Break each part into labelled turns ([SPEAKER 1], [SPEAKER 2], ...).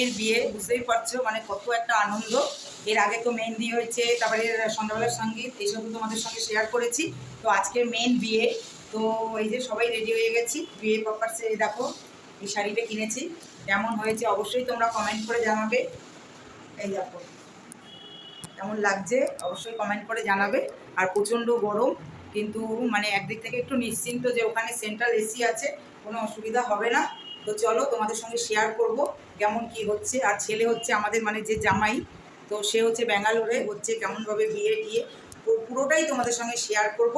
[SPEAKER 1] মেয়ের বিয়ে, বুঝতেই পারছ মানে কত একটা আনন্দ। এর আগে তো মেহেন্দি হয়েছে, তারপরে সন্ধ্যাবেলার সংগীত এইসব তোমাদের সঙ্গে শেয়ার করেছি। তো আজকের মেন বিয়ে, তো এই যে সবাই রেডি হয়ে গেছি, বিয়ে পারপাসে দেখো, এই শাড়িটা কিনেছি। কেমন হয়েছে অবশ্যই তোমরা কমেন্ট করে জানাবে। এই দেখো, কেমন লাগছে অবশ্যই কমেন্ট করে জানাবে। আর প্রচণ্ড গরম, কিন্তু মানে একদিক থেকে একটু নিশ্চিন্ত যে ওখানে সেন্ট্রাল এসি আছে, কোনো অসুবিধা হবে না। তো চলো তোমাদের সঙ্গে শেয়ার করব কেমন কি হচ্ছে। আর ছেলে হচ্ছে আমাদের মানে যে জামাই, তো সে হচ্ছে ব্যাঙ্গালোরে, হচ্ছে কেমনভাবে বিয়ে টিয়ে পুরোটাই তোমাদের সঙ্গে শেয়ার করব।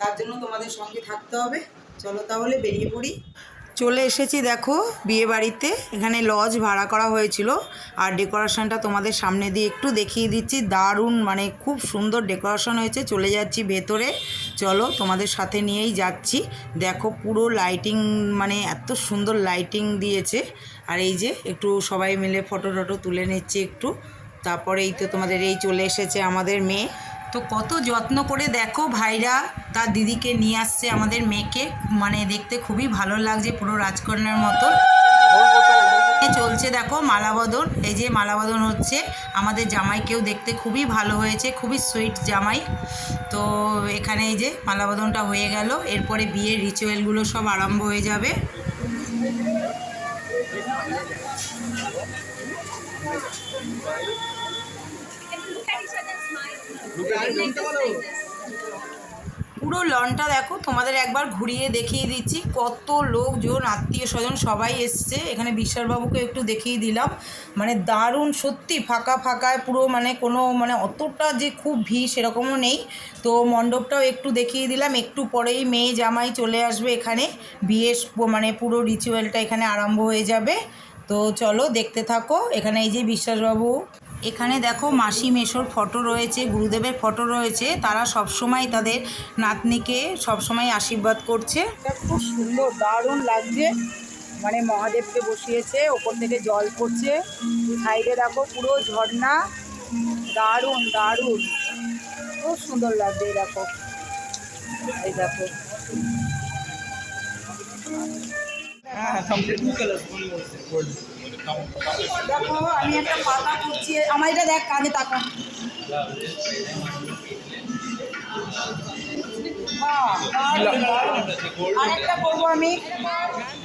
[SPEAKER 1] তার জন্য তোমাদের সঙ্গে থাকতে হবে। চলো তাহলে বেরিয়ে পড়ি। চলে এসেছি দেখো বিয়ে বাড়িতে। এখানে লজ ভাড়া করা হয়েছিল। আর ডেকোরেশনটা তোমাদের সামনে দিয়ে একটু দেখিয়ে দিচ্ছি। দারুণ মানে খুব সুন্দর ডেকোরেশন হয়েছে। চলে যাচ্ছি ভেতরে। চলো তোমাদের সাথে নিয়েই যাচ্ছি। দেখো পুরো লাইটিং মানে এত সুন্দর লাইটিং দিয়েছে। আর এই যে একটু সবাই মিলে ফটো টটো তুলে নিচ্ছি একটু। তারপরে এই তো তোমাদের এই চলে এসেছে আমাদের মেয়ে। তো কত যত্ন করে দেখো ভাইরা, তার দিদিকে নিয়ে আসছে আমাদের মেয়েকে। মানে দেখতে খুবই ভালো লাগছে পুরো রাজকন্যার মতো। চলছে দেখো মালাবদন। এই যে মালাবদন হচ্ছে। আমাদের জামাইকেও দেখতে খুবই ভালো হয়েছে, খুবই সুইট জামাই। তো এখানে এই যে মালাবদনটা হয়ে গেল। এরপরে বিয়ের রিচুয়ালগুলো সব আরম্ভ হয়ে যাবে। পুরো লনটা দেখো, তোমাদের একবার ঘুরিয়ে দেখিয়ে দিচ্ছি। কত লোকজন আত্মীয় স্বজন সবাই এসছে। এখানে বিশ্বাসবাবুকে একটু দেখিয়ে দিলাম। মানে দারুণ, সত্যি ফাঁকা ফাঁকায় পুরো মানে কোনো মানে অতটা যে খুব ভিড় সেরকমও নেই। তো মণ্ডপটাও একটু দেখিয়ে দিলাম। একটু পরেই মেয়ে জামাই চলে আসবে এখানে। বিয়ের মানে পুরো রিচুয়ালটা এখানে আরম্ভ হয়ে যাবে। তো চলো দেখতে থাকো। এখানে এই যে বিশ্বাসবাবু এখানে দেখো মাসি মেশোর ফটো রয়েছে গুরুদেবের ফটো রয়েছে। তারা সবসময় তাদের নাতনিকে সবসময় আশীর্বাদ করছে। খুব সুন্দর দারুণ লাগছে। মানে মহাদেবকে বসিয়েছে ওপর থেকে জল পড়ছে। সাইডে দেখো পুরো ঝর্ণা। দারুণ দারুণ। খুব সুন্দর লাগছে এই দেখো। এই দেখো। দেখো আমি একটা পাতা করছি আমার এটা দেখ বাহ, দারুণ, দারুণ। আরেকটা করব আমি।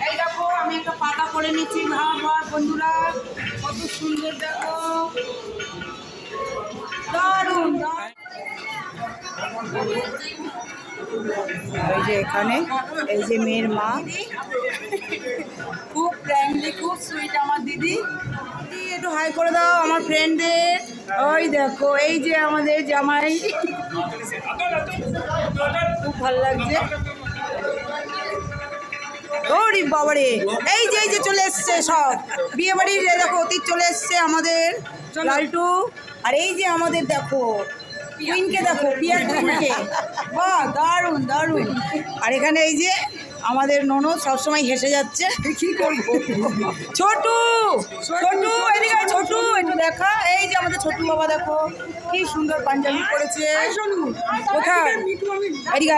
[SPEAKER 1] এই দেখো আমি একটা পাতা করে নিচ্ছি। ভাব বন্ধুরা কত সুন্দর দেখো। দারুণ। এই যে এখানে এই যে মেয়ের মা। সুইট আমার দিদি। দিদি, একটু হাই করে দাও আমার ফ্রেন্ডদের ওই দেখো এই যে আমাদের জামাই। খুব ভালো লাগছে। ওরে বাবারে এই যে এই যে চলে এসছে সব। বিয়ে বাড়ির দেখো অতীত চলে এসছে আমাদের। লালটু আর এই যে আমাদের দেখো কুইনকে দেখো পিয়ার কুইনকে বাহ দারুণ দারুণ। আর এখানে এই যে আমাদের ননদ সবসময় হেসে যাচ্ছে। কি করব? ছোটু ছোটু এদিকে ছোটু একটু দেখা। এই যে আমাদের ছোটু বাবা দেখো কি সুন্দর পাঞ্জাবি পরেছে। কোথায়? এদিকে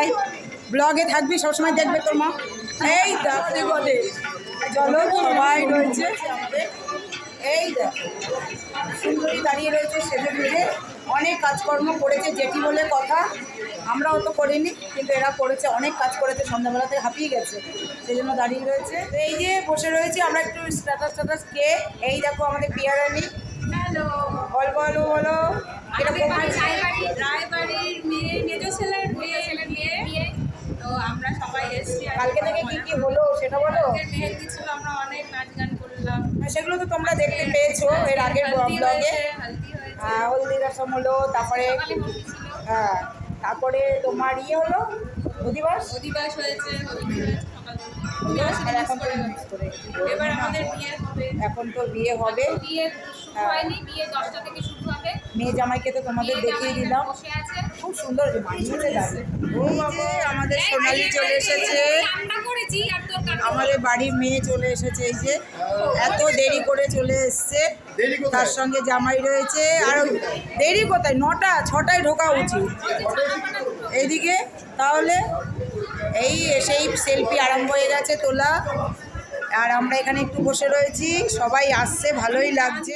[SPEAKER 1] ব্লগে থাকবি সবসময় দেখবে তোর মা। এই বলে। চলো সবাই রয়েছে। এই দেখো সুন্দরী দাঁড়িয়ে রয়েছে সেজে গুজে অনেক কাজকর্ম করেছে জেঠি বলে কথা। আমরাও তো করিনি কিন্তু এরা করেছে অনেক কাজ করেছে সন্ধ্যাবেলাতে হাঁপিয়ে গেছে সেই জন্য দাঁড়িয়ে রয়েছে। এই যে বসে রয়েছে আমরা একটু স্ট্যাটাস স্ট্যাটাস কে। এই দেখো আমাদের পিয়ারানি।
[SPEAKER 2] হ্যালো।
[SPEAKER 1] বল বলো বলো। এরকম
[SPEAKER 2] রায়বাড়ির মেয়ে মেজো ছেলের মেয়ে। ছেলের মেয়ে। তো আমরা সবাই এসেছি
[SPEAKER 1] কালকে থেকে কি কি হলো সেটা বলো।
[SPEAKER 2] মেহেন্দি ছিল আমরা
[SPEAKER 1] সেগুলো তো তোমরা দেখতে পেয়েছ এর আগের ব্লগে
[SPEAKER 2] হলদি
[SPEAKER 1] রসম হলো তারপরে হ্যাঁ তারপরে তোমার ইয়ে হলো অধিবাস?
[SPEAKER 2] অধিবাস হয়েছে। এবার আমাদের বিয়ে হবে।
[SPEAKER 1] এখন তো বিয়ে হবে।
[SPEAKER 2] বিয়ে হয়নি বিয়ে দশটা থেকে শুরু হবে।
[SPEAKER 1] মেয়ে জামাইকে তো তোমাদের দেখিয়ে দিলাম।
[SPEAKER 2] বসে আছে।
[SPEAKER 1] খুব সুন্দর যে আমাদের সোনালি চলে এসেছে।
[SPEAKER 2] আমরা করেছি আর তোর কাকা
[SPEAKER 1] আমাদের বাড়ির মেয়ে চলে এসেছে এই যে। এত দেরি করে চলে এসছে। তার সঙ্গে জামাই রয়েছে। আর দেরি কোথায়? নটা ছটায় ঢোকা উচিত। এইদিকে তাহলে এই সেই সেলফি আরম্ভ হয়ে গেছে তোলা। আর আমরা এখানে একটু বসে রয়েছি। সবাই আসছে ভালোই লাগছে।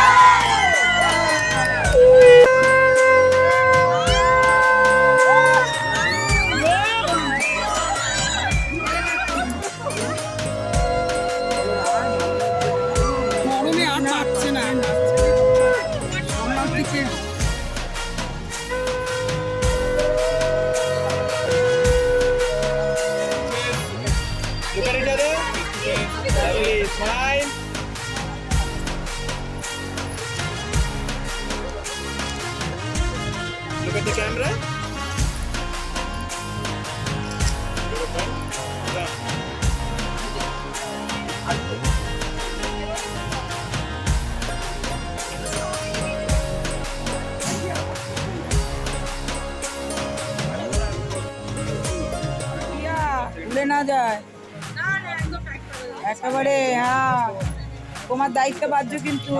[SPEAKER 3] the camera. Beautiful. Done.
[SPEAKER 1] ভুলে না যায়
[SPEAKER 2] না না একদম টাইট করে দাও।
[SPEAKER 1] একেবারে হ্যাঁ তোমার দায়িত্ব বাধ্য কিন্তু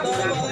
[SPEAKER 3] adorable.